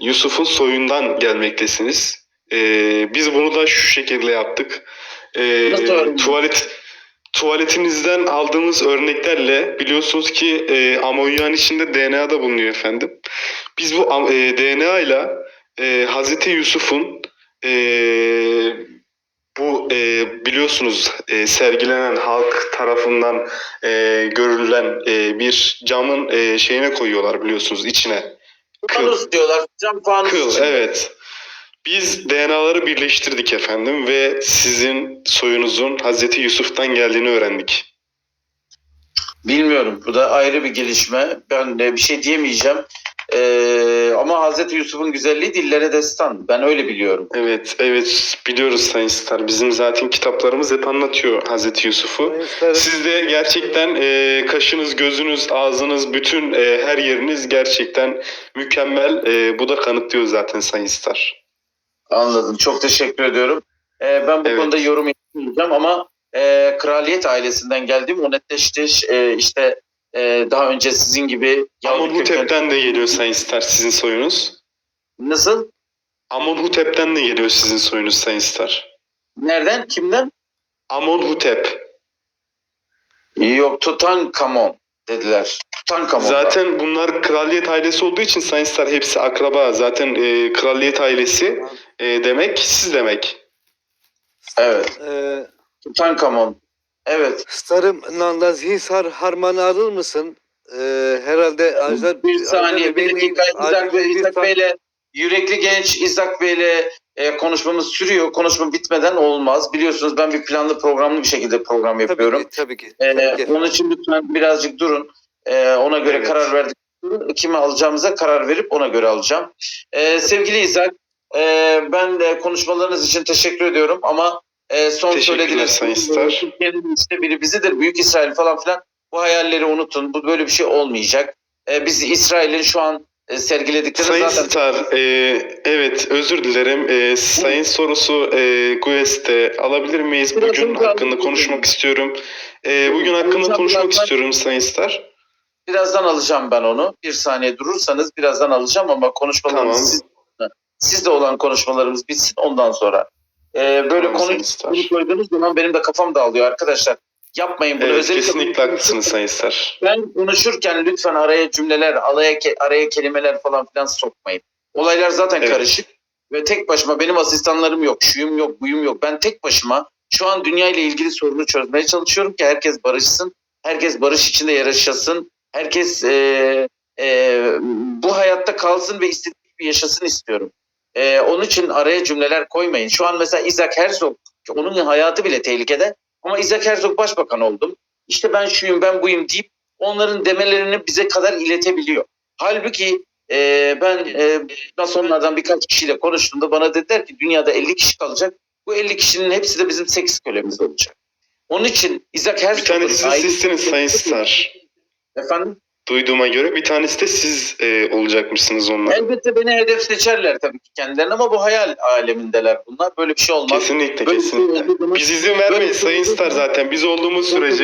Yusuf'un soyundan gelmektesiniz. E, biz bunu da şu şekilde yaptık. E, Nasıl öğrendin? tuvalet tuvaletinizden aldığımız örneklerle biliyorsunuz ki e, amonyan içinde DNA da bulunuyor efendim. Biz bu e, DNA ile e, Hazreti Yusuf'un e, bu e, biliyorsunuz e, sergilenen halk tarafından e, görülen e, bir camın e, şeyine koyuyorlar biliyorsunuz içine. Kıl. Fanus diyorlar. Cam fanus. Kıl için. evet. Biz DNA'ları birleştirdik efendim ve sizin soyunuzun Hazreti Yusuf'tan geldiğini öğrendik. Bilmiyorum. Bu da ayrı bir gelişme. Ben de bir şey diyemeyeceğim. Ee, ama Hazreti Yusuf'un güzelliği dillere destan. Ben öyle biliyorum. Evet, evet biliyoruz Sayın Star. Bizim zaten kitaplarımız hep anlatıyor Hazreti Yusuf'u. Siz de gerçekten e, kaşınız, gözünüz, ağzınız, bütün e, her yeriniz gerçekten mükemmel. E, bu da kanıtlıyor zaten Sayın Star. Anladım. Çok teşekkür ediyorum. Ee, ben bu Evet. konuda yorum yapmayacağım ama e, kraliyet ailesinden geldiğim o netleşti. E, işte e, daha önce sizin gibi Amonhotep'ten de geliyor Sayın Star sizin soyunuz. Nasıl? Amonhotep'ten de geliyor sizin soyunuz Sayın Star. Nereden? Kimden? Amonhotep. Yok Tutankamon dediler. Tutankamon. Zaten bunlar kraliyet ailesi olduğu için Sayın Star hepsi akraba. Zaten e, kraliyet ailesi e, demek siz demek. Evet. Ee, Tutankamon. Evet. starım Nandazhisar Harman'ı alır mısın? Ee, herhalde Ajdar Bir saniye. Bir dakika. İshak, Bey, fa- Bey'le yürekli genç İshak Bey'le e, konuşmamız sürüyor. Konuşma bitmeden olmaz. Biliyorsunuz ben bir planlı programlı bir şekilde program Tabii yapıyorum. ki, tabii ki. Ee, tabii ki. onun için lütfen birazcık durun. Ee, ona göre Evet. karar verdik. Kimi alacağımıza karar verip ona göre alacağım. Ee, sevgili İshak, e, ben de konuşmalarınız için teşekkür ediyorum ama e, son söylediğiniz Sayın Star. Türkiye'nin işte biri bizidir, Büyük İsrail falan filan. Bu hayalleri unutun. Bu böyle bir şey olmayacak. Ee, biz İsrail'in şu an e, sergiledikleri Sayın zaten Star, e, evet özür dilerim. E, sayın sorusu e, Guest'te alabilir miyiz? Bugün hakkında konuşmak istiyorum. E, bugün hakkında konuşmak istiyorum Sayın Star. birazdan alacağım ben onu. Bir saniye durursanız birazdan alacağım ama konuşmalarımız Tamam. siz, sizde olan konuşmalarımız bitsin ondan sonra. Ee, böyle konu koyduğunuz zaman benim de kafam dağılıyor arkadaşlar. Yapmayın bunu. Evet, Özellikle kesinlikle haklısınız Sayın Star. Ben konuşurken lütfen araya cümleler, araya, ke- araya kelimeler falan filan sokmayın. Olaylar zaten Evet. karışık ve tek başıma benim asistanlarım yok, şuyum yok, buyum yok. Ben tek başıma şu an dünya ile ilgili sorunu çözmeye çalışıyorum ki herkes barışsın, herkes barış içinde yaşasın, herkes e, e, bu hayatta kalsın ve istediği gibi yaşasın istiyorum. E, onun için araya cümleler koymayın. Şu an mesela Isaac Herzog, onun hayatı bile tehlikede ama Isaac Herzog başbakan oldum. İşte ben şuyum, ben buyum deyip onların demelerini bize kadar iletebiliyor. Halbuki e, ben e, masonlardan birkaç kişiyle konuştuğumda bana dediler ki dünyada 50 kişi kalacak. Bu 50 kişinin hepsi de bizim seks kölemiz olacak. Onun için Isaac Bir Herzog'un tanesi sizsiniz Sayın Star. Efendim? Duyduğuma göre bir tanesi de siz e, olacakmışsınız onlar. Elbette beni hedef seçerler tabii ki kendilerine ama bu hayal alemindeler bunlar. Böyle bir şey olmaz. Kesinlikle şey kesinlikle. zaman- Biz izin vermeyiz şey Sayın Star zaten. Biz olduğumuz sürece